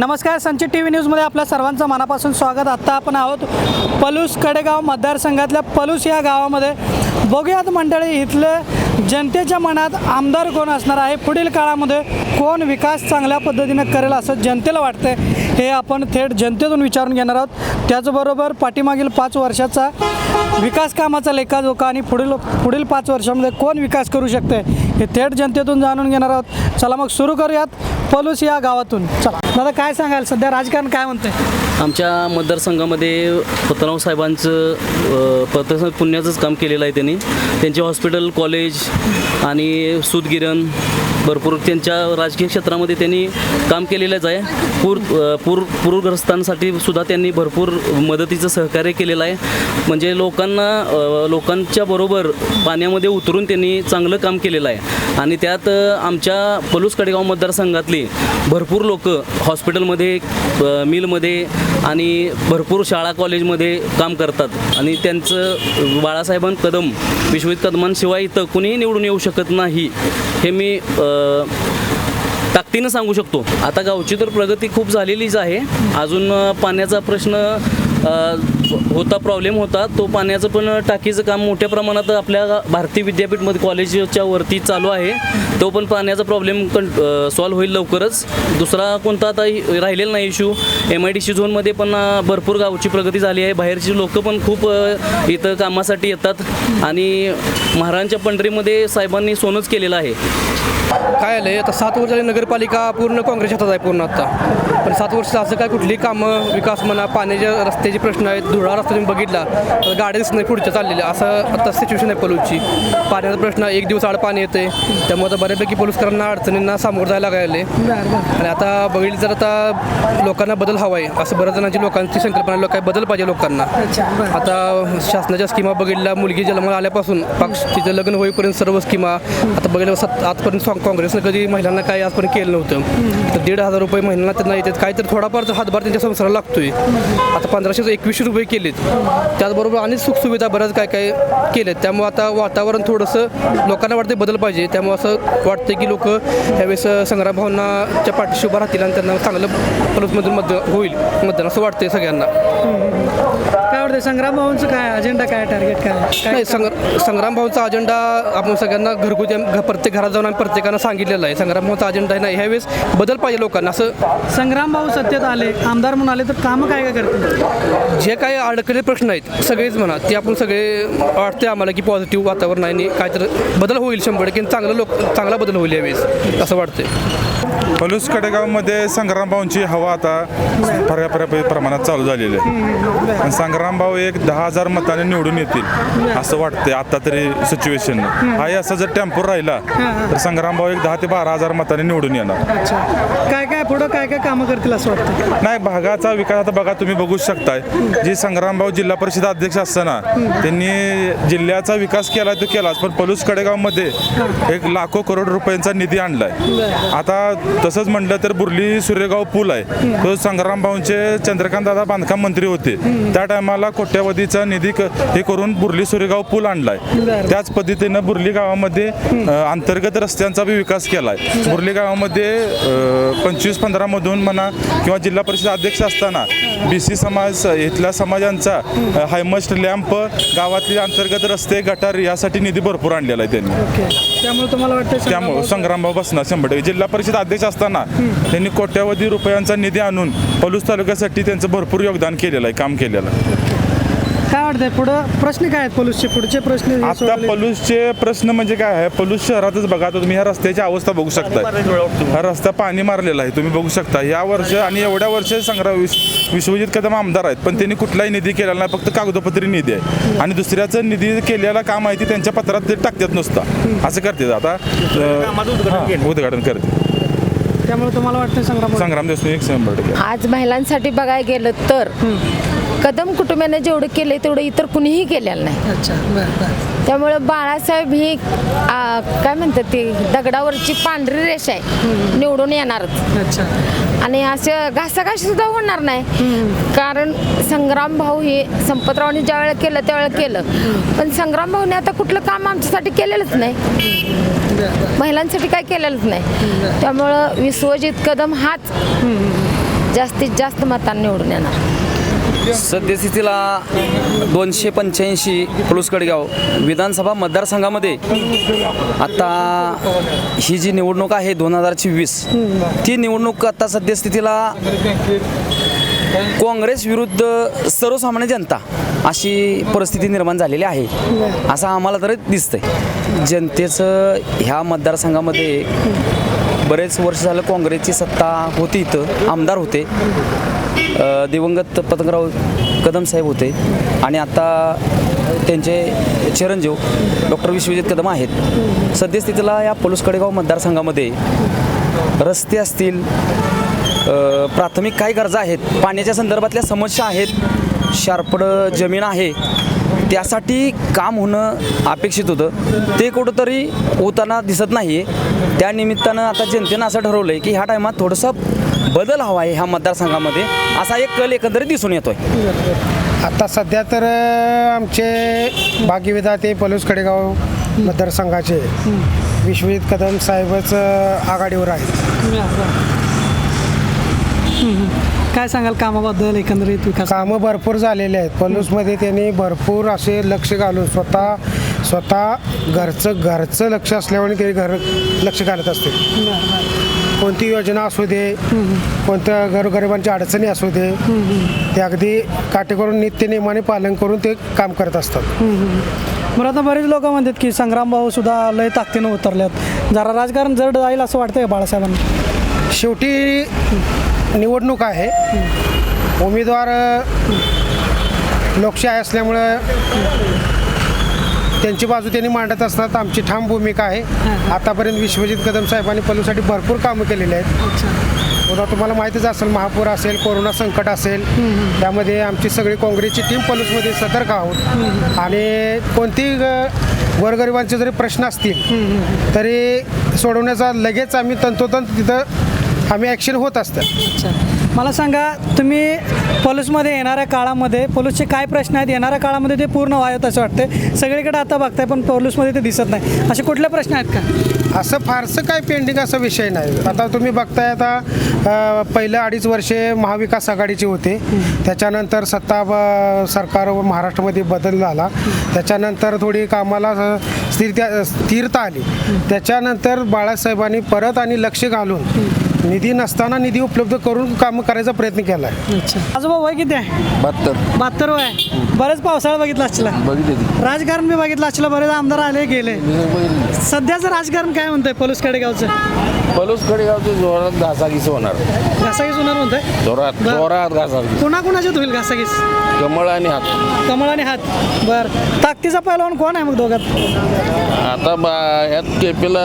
नमस्कार संचित T V न्यूजमध्ये आपल्या सर्वांचं मनापासून स्वागत. आत्ता आपण आहोत पलूस कडेगाव मतदारसंघातल्या पलूस या गावामध्ये. बघूयात मंडळी इथलं जनतेच्या मनात आमदार कोण असणार आहे? पुढील काळामध्ये कोण विकास चांगल्या पद्धतीनं करेल असं जनतेला वाटतंय? हे आपण थेट जनतेतून विचारून घेणार आहोत. त्याचबरोबर पाठीमागील पाच वर्षाचा विकास कामाचा लेखाजोखा आणि पुढील पुढील पाच वर्षामध्ये कोण विकास करू शकते हे थेट जनतेतून जाणून घेणार आहोत. चला मग सुरू करूयात. पलूस या गावातून. चला. दादा काय सांगाल? सध्या राजकारण काय म्हणतंय? आमच्या मतदारसंघामध्ये पतराव साहेबांचं अ, पतराव पुण्याचंच काम केलेलं आहे त्यांनी. त्यांचे हॉस्पिटल कॉलेज आणि सूतगिरण भरपूर त्यांच्या राजकीय क्षेत्रामध्ये त्यांनी काम केलेलंच आहे. पूर पूर पूरग्रस्तांसाठी सुद्धा त्यांनी भरपूर मदतीचं सहकार्य केलेलं आहे. म्हणजे लोकांना लोकांच्या बरोबर पाण्यामध्ये उतरून त्यांनी चांगलं काम केलेलं आहे. आणि त्यात आमच्या पलूस कडेगाव मतदारसंघातली भरपूर लोक हॉस्पिटलमध्ये मिलमध्ये आणि भरपूर शाळा कॉलेजमध्ये काम करतात. आणि त्यांचं बाळासाहेबां कदम विश्वजित कदमांशिवाय इथं कुणीही निवडून येऊ शकत नाही हे मी ताकदीनं सांगू शकतो. आता गावची तर प्रगती खूप झालेलीच आहे. अजून पाण्याचा प्रश्न होता प्रॉब्लेम होता. तो पाण्याचं पण टाकीचं काम मोठ्या प्रमाणात आपल्या भारतीय विद्यापीठमध्ये कॉलेजच्या वरती चालू आहे. तो पण पाण्याचा प्रॉब्लेम कं सॉल्व्ह होईल लवकरच. दुसरा कोणता आता राहिलेला नाही issue M I D C झोनमध्ये पण भरपूर गावची प्रगती झाली आहे. बाहेरची लोक पण खूप इथं कामासाठी येतात. आणि महाराजांच्या पंढरीमध्ये साहेबांनी सोनंच केलेलं आहे. काय आलं आहे आता सात वर्ष झाली नगरपालिका पूर्ण काँग्रेस हातात आहे पूर्ण आता. पण सात वर्ष असं काय कुठली कामं विकास म्हणा पाण्याच्या रस्त्याचे प्रश्न आहेत धुळा रस्ता तुम्ही बघितला तर गाड्या दिसत नाही पुढच्या चाललेल्या. असं आता सिच्युएशन आहे पलूची. पाण्याचा प्रश्न एक दिवस आड पाणी येते त्यामुळे आता बऱ्यापैकी पलूसकरांना अडचणींना सामोरं जायला लागले आणि आता बघितलं तर आता लोकांना बदल हवा आहे असं बऱ्याच जणांची लोकांची संकल्पना काय बदल पाहिजे लोकांना. आता शासनाच्या स्कीमा बघितल्या मुलगी जन्माला आल्यापासून पक्ष तिचं लग्न होईपर्यंत सर्व स्कीमा आता बघितलं सत आजपर्यंत काँग्रेसनं कधी महिलांना काही आजपर्यंत केलं नव्हतं. तर दीड हजार रुपये महिन्याला त्यांना येतात. काहीतरी थोडाफार तर हातभार त्यांच्या संसाराला लागतोय. आता पंधराशे एकवीसशे रुपये केलेत. त्याचबरोबर अनेक सुखसुविधा बऱ्याच काय काय केलेत त्यामुळे आता वातावरण थोडंसं लोकांना वाटतं बदल पाहिजे. त्यामुळे असं वाटतं की लोक ह्यावेळेस संग्राम भावनाच्या पाठीशी उभं राहतील आणि त्यांना चांगलं पलसमधून मत होईल मतदान असं वाटतंय सगळ्यांना. काय वाटतंय? संग्राम भाऊंचं काय अजेंडा काय टार्गेट काय? काय नाही संग्र संग्राम भाऊचा अजेंडा आपण सगळ्यांना घरगुती प्रत्येक घरात जाऊन आम्ही प्रत्येकानं सांगितलेलं आहे. संग्राम भाऊचा अजेंडा आहे नाही ह्यावेळेस बदल पाहिजे लोकांना असं संग्राम भाऊ सत्तेत आले आमदार म्हणून आले तर कामं काय काय करतील? जे काही अडकलेले प्रश्न आहेत सगळेच म्हणा ते आपण सगळे वाटते आम्हाला की पॉझिटिव्ह वातावरण आहे आणि काहीतरी बदल होईल शंभर टक्के. चांगलं लोक चांगला चांगला बदल होईल यावेळेस असं वाटतंय. पलूस कडेगावमध्ये संग्रामभाऊंची हवा आता बऱ्या प्रमाणात चालू झालेली आहे. आणि संग्रामभाऊ एक दहा हजार मताने निवडून येतील असं वाटतंय आता तरी सिच्युएशन हाही असा जर टेम्पो राहिला तर संग्रामभाऊ एक दहा ते बारा हजार मताने निवडून येणार. काय काय पुढं काय काय कामं करतील असं वाटतं? नाही भागाचा विकास आता बघा तुम्ही बघू शकताय. जी संग्रामभाऊ जिल्हा परिषद अध्यक्ष असताना त्यांनी जिल्ह्याचा विकास केला तो केलाच पण पलूस कडेगावमध्ये एक लाखो करोड रुपयांचा निधी आणलाय. आता तसंच म्हटलं तर बुर्ली सूर्यगाव पूल आहे. तो संग्रामभाऊंचे चंद्रकांत दादा बांधकाम मंत्री होते. त्या टायमाला कोट्यावधीचा निधी हे करून बुर्ली सूर्यगाव पूल आणलाय. त्याच पद्धतीनं बुर्ली गावामध्ये अंतर्गत रस्त्यांचा बी विकास केलाय. बुर्ली गावामध्ये पंचवीस पंधरा मधून म्हणा किंवा जिल्हा परिषद अध्यक्ष असताना बी सी समाज इथल्या समाजांचा हायमस्ट लॅम्प गावातले अंतर्गत रस्ते गटार यासाठी निधी भरपूर आणलेला आहे त्यांनी. त्यामुळे तुम्हाला वाटतं संग्राम त्यामुळे भाऊ- संग्रामभाऊ बसणार शंभर टक्के. जिल्हा परिषद अध्यक्ष असताना त्यांनी कोट्यावधी रुपयांचा निधी आणून पलूस तालुक्यासाठी त्यांचं भरपूर योगदान केलेलं आहे काम केलेलं. आहे काय वाटतंय पुढं? प्रश्न काय आहेत पोलीसचे? पुढचे प्रश्न आता सोडवले- पलूसचे प्रश्न म्हणजे काय आहे? पलूस शहरातच बघा आता तुम्ही ह्या रस्त्याची अवस्था बघू शकता हा रस्ता पाणी मारलेला आहे तुम्ही बघू शकता. या वर्ष आणि एवढ्या वर्ष संग्राम विश- विश्वजित कदम आमदार आहेत पण त्यांनी कुठलाही निधी केलेला नाही फक्त कागदोपत्री निधी आहे. आणि दुसऱ्याचं निधी केलेला काम आहे ते त्यांच्या पत्रात ते टाकतात नुसतं. असं करते आता अं, उद्घाटन करते त्यामुळे तुम्हाला वाटतं संग्राम संग्राम देशमुख एक शंभर टक्के. आज महिलांसाठी बघायला गेलं तर कदम कुटुंबाने जेवढं केलं तेवढं इतर कुणीही केलेलं नाही. अच्छा बरं बरं. त्यामुळं बाळासाहेब ही आ, काय म्हणतात ते दगडावरची पांढरी रेषा आहे. निवडून येणारच. अच्छा. आणि असं घासाघाशी सुद्धा होणार नाही. कारण संग्राम भाऊ हे संपतरावने ज्या वेळेला केलं त्यावेळेला केलं. पण संग्राम भाऊने आता कुठलं काम आमच्यासाठी केलेलंच नाही. महिलांसाठी काय केलेलंच नाही. त्यामुळं विश्वजित कदम हाच जास्तीत जास्त मतांनी निवडून येणार. सद्यस्थितीला दोनशे पंच्याऐंशी पुलुसकडगाव विधानसभा मतदारसंघामध्ये आता ही जी निवडणूक आहे दोन हजार चोवीस ती निवडणूक आता सद्यस्थितीला काँग्रेस विरुद्ध सर्वसामान्य जनता अशी परिस्थिती निर्माण झालेली आहे असं आम्हाला तरी दिसतंय. जनतेचं ह्या मतदारसंघामध्ये बरेच वर्ष झालं काँग्रेसची सत्ता होती इथं आमदार होते. दिवंगत पतंगराव कदम साहेब होते. आणि आता त्यांचे चिरंजीव डॉक्टर विश्वजित कदम आहेत. सद्यस्थितीला या पलूस कडेगाव मतदारसंघामध्ये रस्ते असतील प्राथमिक काही गरजा आहेत पाण्याच्या संदर्भातल्या समस्या आहेत शार्पड जमीन आहे त्यासाठी काम होणं अपेक्षित होतं. ते कुठंतरी होताना दिसत नाही आहे त्या निमित्तानं आता जनतेनं असं ठरवलं आहे की ह्या टायमात थोडंसं बदल हवा आहे ह्या मतदारसंघामध्ये. असा एक कल एकंदरीत दिसून येतोय. आता सध्या तर आमचे भाग्यविधाते पलूस खडेगाव मतदारसंघाचे विश्वजित कदम साहेबच आघाडीवर आहेत. काय सांगाल कामाबद्दल एकंदरीत विकास? कामं भरपूर झालेले आहेत. पलूसमध्ये त्यांनी भरपूर असे लक्ष घालून स्वतः स्वतः घरचं घरचं लक्ष असल्यामुळे ते घर लक्ष घालत असते कोणती योजना असू दे कोणत्या गरगरिबांच्या अडचणी असू दे ते अगदी काटेकोरून नित्यनियमाने पालन करून ते काम करत असतात. बरं आता बरेच लोक म्हणतात की संग्राम भाऊ सुद्धा लय ताकदीनं उतरल्यात जरा राजकारण जड जाईल असं वाटतंय बाळासाहेबांना? शेवटी निवडणूक आहे. उमेदवार लोकशाही असल्यामुळं त्यांची बाजू त्यांनी मांडत असतात आमची ठाम भूमिका आहे. आतापर्यंत विश्वजित कदम साहेबांनी पलूसाठी भरपूर कामं केलेली आहेत. पुन्हा तुम्हाला माहितीच असेल महापूर असेल कोरोना संकट असेल त्यामध्ये आमची सगळी काँग्रेसची टीम पलूसमध्ये सतर्क आहोत. आणि कोणती गोरगरिबांचे जरी प्रश्न असतील तरी सोडवण्याचा लगेच आम्ही तंतोतंत तिथं आम्ही ॲक्शन होत असतात. मला सांगा तुम्ही पोलीसमध्ये येणाऱ्या काळामध्ये पोलीसचे काय प्रश्न आहेत? येणाऱ्या काळामध्ये ते पूर्ण व्हावेत असं वाटतं सगळीकडे आता बघताय पण पोलीसमध्ये ते दिसत नाही. असे कुठले प्रश्न आहेत का? असं फारसं काय पेंडिंग असा विषय नाही. आता तुम्ही बघताय आता पहिलं अडीच वर्षे महाविकास आघाडीचे होते. त्याच्यानंतर सत्ता ब- सरकार महाराष्ट्रामध्ये बदल झाला. त्याच्यानंतर थोडी कामाला स्थिरता स्थिरता आली. त्याच्यानंतर बाळासाहेबांनी परत आणि लक्ष घालून निधी नसताना निधी उपलब्ध करून कामं करायचा प्रयत्न केला अच्छा. आजोबा वय किती आहे? बहात्तर. बहात्तर वय आहे. बरेच पावसाळा बघितला असला बघितले ती राजकारण बी बघितलं असलं बरेच आमदार आले गेले. सध्याचं राजकारण काय म्हणतंय पोलीस कडेगावचं पलूस खडेगावचे जोरात घासाघीस होणार. घासाघीस होणार म्हणतंय? जोरात बर. जोरात घासाघीस. कुणाकुणाच्यात होईल घासाघीस? कमळ आणि हात. कमळ आणि हात. बर. ताकदीचा पहिलवान कोण आहे मग दोघात? आता बा ह्यात केपीला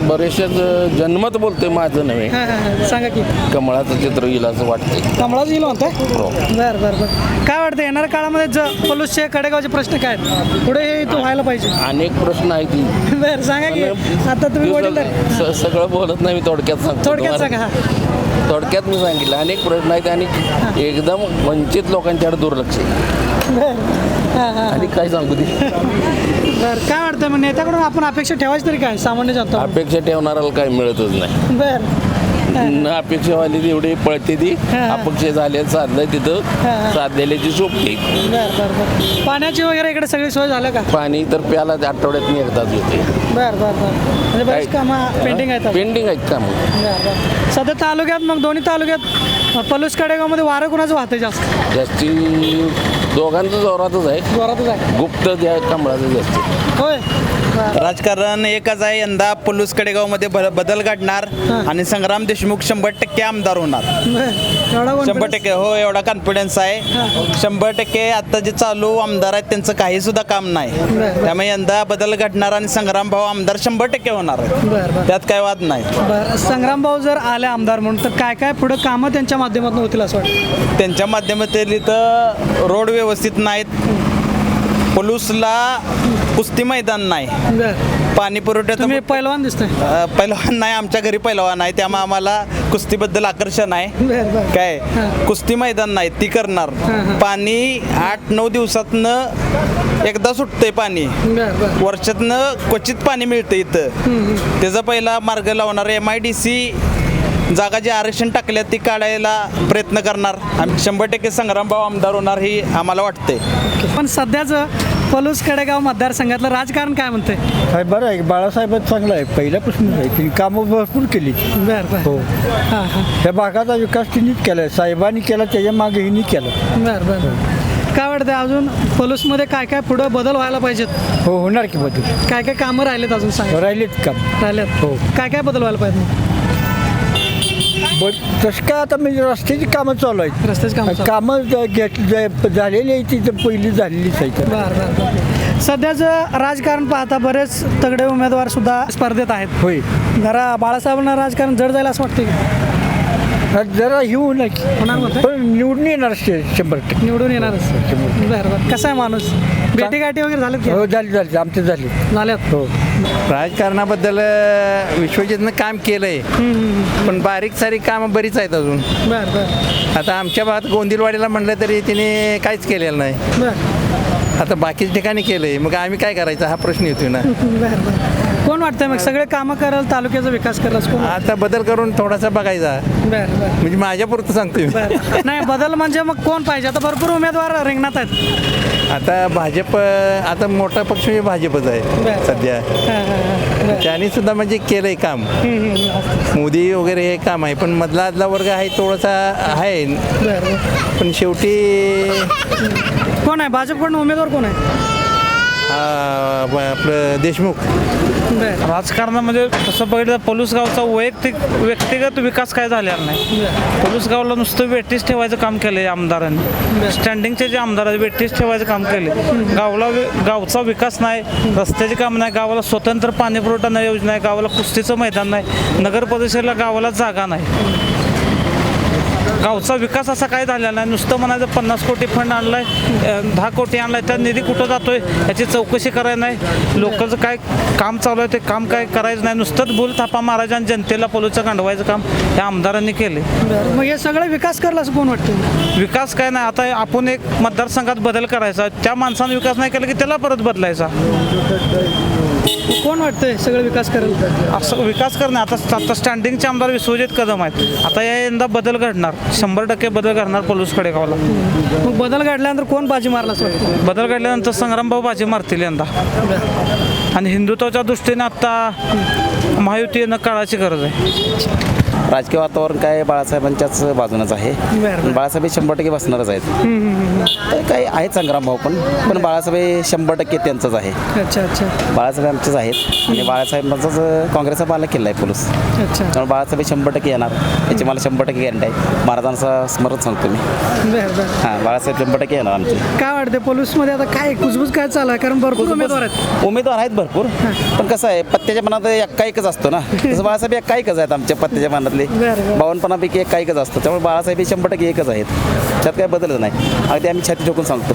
बरेचसेच जन्मत बोलते माझं नव्हे. हा, हा, हा. सांगा की. कमळाचं चित्र येईल असं वाटतंय. कमळाच येईल म्हणतोय हो. बर बर बर. काय वाटतं येणाऱ्या काळामध्ये ज पलूसचे कडेगावचे प्रश्न काय आहेत? पुढे हे तो व्हायला पाहिजे. अनेक प्रश्न आहेत बर सांगा की. आता तुम्ही वडील स- सगळं बोलत नाही मी थोडक्यात सांगतो थोडक्यात सांगा तुम्हाला. हा. थोडक्यात मी सांगितलं अनेक प्रश्न आहेत आणि एकदम वंचित लोकांच्याकडे दुर्लक्ष आहे. बर. हा हा. आणि काय सांगू ती? बर काय वाटतं मग नेत्याकडून आपण अपेक्षा ठेवायची तरी काय? सामान्य जनता अपेक्षा ठेवणाऱ्याला काही मिळतच नाही. बर. न अपेक्षावाली एवढी पळते ती. हा. अपक्ष झाले साधलंय हा. तिथं साधलेल्याची सोपते बर बर बर. पाण्याची वगैरे इकडे सगळी सोय झालं का? पाणी तर प्याला आठवड्यात एकदाच येते. बर बर बर. म्हणजे बरेच कामं पेंडिंग आहेत अजून. पेंडिंग आहेत बर बर. सध्या तालुक्यात मग दोन्ही तालुक्यात पलूस कडेगावमध्ये वारं कुणाचं वाहतंय जास्त? जास्ती दोघांचं जोरातच आहे. जोरातच आहे. गुप्त द्या कमळाचं जास्त. होय. राजकारण एकच आहे. यंदा पलूस कडेगावमध्ये ब- बदल घडणार आणि संग्राम देशमुख शंभर टक्के आमदार होणार. बर. एवढा शंभर confidence? टक्के हो एवढा कॉन्फिडन्स आहे. शंभर टक्के आता जे चालू आमदार आहेत त्यांचं काही सुद्धा काम नाही. त्यामुळे यंदा बदल घडणार आणि संग्राम भाऊ आमदार शंभर टक्के होणार. बरं, बरं. त्यात काय वाद नाही. बर संग्राम भाऊ जर आले आमदार म्हणून तर काय काय पुढे कामं त्यांच्या माध्यमातून होतील असं वाटतं? त्यांच्या माध्यमातील इथं रोड व्यवस्थित नाहीत. पलूसला कुस्ती मैदान नाही. बर. पाणी पुरवठ्याचं तुम्ही पैलवान दिसतोय. अ, पैलवान नाही आमच्या घरी पैलवान आहे त्यामुळे आम्हाला कुस्तीबद्दल आकर्षण आहे. बर बर. काय? हां. कुस्ती मैदान नाही ती करणार. हां, हां. पाणी आठ नऊ दिवसातनं एकदा सुटतंय पाणी. बर बर. वर्षातनं क्वचित पाणी मिळतं इथं. त्याचा पहिला मार्ग लावणार एम आय डी सी जागा जे आरक्षण टाकल्या ती काढायला प्रयत्न करणार. आम्ही शंभर टक्के संग्रामभाऊ आमदार होणार ही आम्हाला वाटते. पण सध्याचं पलूस कडेगाव मतदारसंघातलं राजकारण काय म्हणते काय बरं आहे बाळासाहेब चांगला आहे. पहिल्यापासून आहे. त्यांनी कामं भरपूर केली. बर बर. हो. हां हां. त्या भागाचा विकास त्यांनीच केला आहे साहेबांनी केला त्याच्यामागे हिनी केला. बर बर. काय वाटतं अजून? पलूसमध्ये काय काय पुढं बदल व्हायला पाहिजेत? हो होणार की बदल? काय काय कामं राहिलेत अजून सांग? राहिलेत काम. राहिलेत. हो. काय काय बदल व्हायला पाहिजे तसं काय आता म्हणजे रस्त्याची कामं चालू आहेत. रस्त्याची कामं चालू. कामं ज- घेत ज- झालेली आहे ती तर पहिली झालेलीच आहे तर. बर बर. बर सध्याचं राजकारण पाहता बरेच तगडे उमेदवार सुद्धा स्पर्धेत आहेत. होय. जरा बाळासाहेबांना राजकारण जड जाईल असं वाटतं की? जरा हे की होणार म्हणताय? पण निवडून येणार शे- शंभर टक्के. निवडून येणारच बर बर. कसा आहे माणूस? भेटी गाठी वगैरे झालेत की? हो झाली झाली. आमचे झाले झाल्यात हो. राजकारणाबद्दल विश्वजितनं काम केलंय. पण बारीक सारीक कामं बरीच आहेत अजून. बर बर. आता आमच्या भागात गोंदिलवाडीला म्हणलं तरी तिने काहीच केलेलं नाही. बर. आता बाकीच्या ठिकाणी केलंय. मग आम्ही काय करायचं? हा प्रश्न येतोय ना. बर बर. कोण वाटतंय मग? सगळे कामं कराल तालुक्याचा विकास कराल कोण आता बदल करून थोडासा बघायचा. बर बर. म्हणजे माझ्या पुरतं सांगतोय मी. बर. नाही बदल म्हणजे मग कोण पाहिजे? आता भरपूर उमेदवार रिंगणात आहेत. आता भाजप आता मोठा पक्ष म्हणजे भाजपच आहे. सध्या. त्यांनी सुद्धा म्हणजे केलंय काम. मोदी वगैरे हे काम आहे पण मधला आदला वर्ग आहे थोडासा आहे. पण शेवटी कोण आहे भाजपकडून उमेदवार कोण आहे आपलं देशमुख राजकारणामध्ये तसं बघितलं तर पलूस गावचा वैयक्तिक व्यक्तिगत विकास काय झालेला नाही. पलूस गावला नुसतं वेटीस ठेवायचं काम केलं आमदारांनी. स्टँडिंगचे जे आमदार आहेत वेटीस ठेवायचं काम केले गावला गावचा विकास नाही रस्त्याचे काम नाही गावाला स्वतंत्र पाणी पुरवठा नाही योजना आहे गावाला कुस्तीचं मैदान नाही नगर परिषदेला गावाला जागा नाही. गावचा विकास असा काय झालेला नाही. नुसतं म्हणायचं पन्नास कोटी फंड आणलाय दहा कोटी आणलाय त्या निधी कुठं जातोय याची चौकशी करायला नाही. लोकांचं काय काम चालू आहे ते काम काय करायचं नाही. नुसतंच भूल थापा मारायचं आणि जनतेला पोलूचं गांडवायचं काम या आमदारांनी केले मग हे सगळं विकास करला असं कोण वाटतं विकास काय नाही. आता आपण एक मतदारसंघात बदल करायचा. त्या माणसानं विकास नाही केला की त्याला परत बदलायचा. कोण वाटतंय सगळं विकास करेल असं विकास करणे आता आता स्टँडिंगचे आमदार विश्वजित कदम आहेत. आता या यंदा बदल घडणार. शंभर टक्के बदल घडणार पलूस गावाला मग बदल घडल्यानंतर कोण बाजी मारला असं वाटतं बदल घडल्यानंतर संग्रामभाऊ बाजी मारतील यंदा. आणि हिंदुत्वाच्या दृष्टीने आता महायुती येणं काळाची गरज आहे. राजकीय वातावरण काय बाळासाहेबांच्याच बाजूनच आहे. बाळासाहेब शंभर टक्के बसणारच आहेत. तर काही आहेत संग्राम भाऊ पण पण बाळासाहेब शंभर टक्के त्यांचंच आहे. अच्छा अच्छा. बाळासाहेब आमचेच आहेत. आणि बाळासाहेबांचाच काँग्रेसचा पाला केला आहे पोलीस. अच्छा. त्यामुळे बाळासाहेब शंभर टक्के येणार. याची मला शंभर टक्के गॅरंटी आहे. महाराजांचा स्मरण सांगतो मी. हां बाळासाहेब शंभर टक्के येणार आमचे. काय वाटते पोलीसमध्ये आता काय कुजबूज काय चालू आहे? कारण भरपूर उमेदवार आहेत. उमेदवार आहेत भरपूर. पण कसं आहे पत्त्याच्या मनात एक्का एकच असतो ना. तसं बाळासाहेब एक्का एकच आहेत आमच्या पत्त्याच्या मनातले. बरं. बावनपणापैकी एक्का एकच असतो. त्यामुळे बाळासाहेब हे शंभर टक्के एकच आहेत. त्यात काही बदलच नाही. अगदी आम्ही छाती ठोकून सांगतो.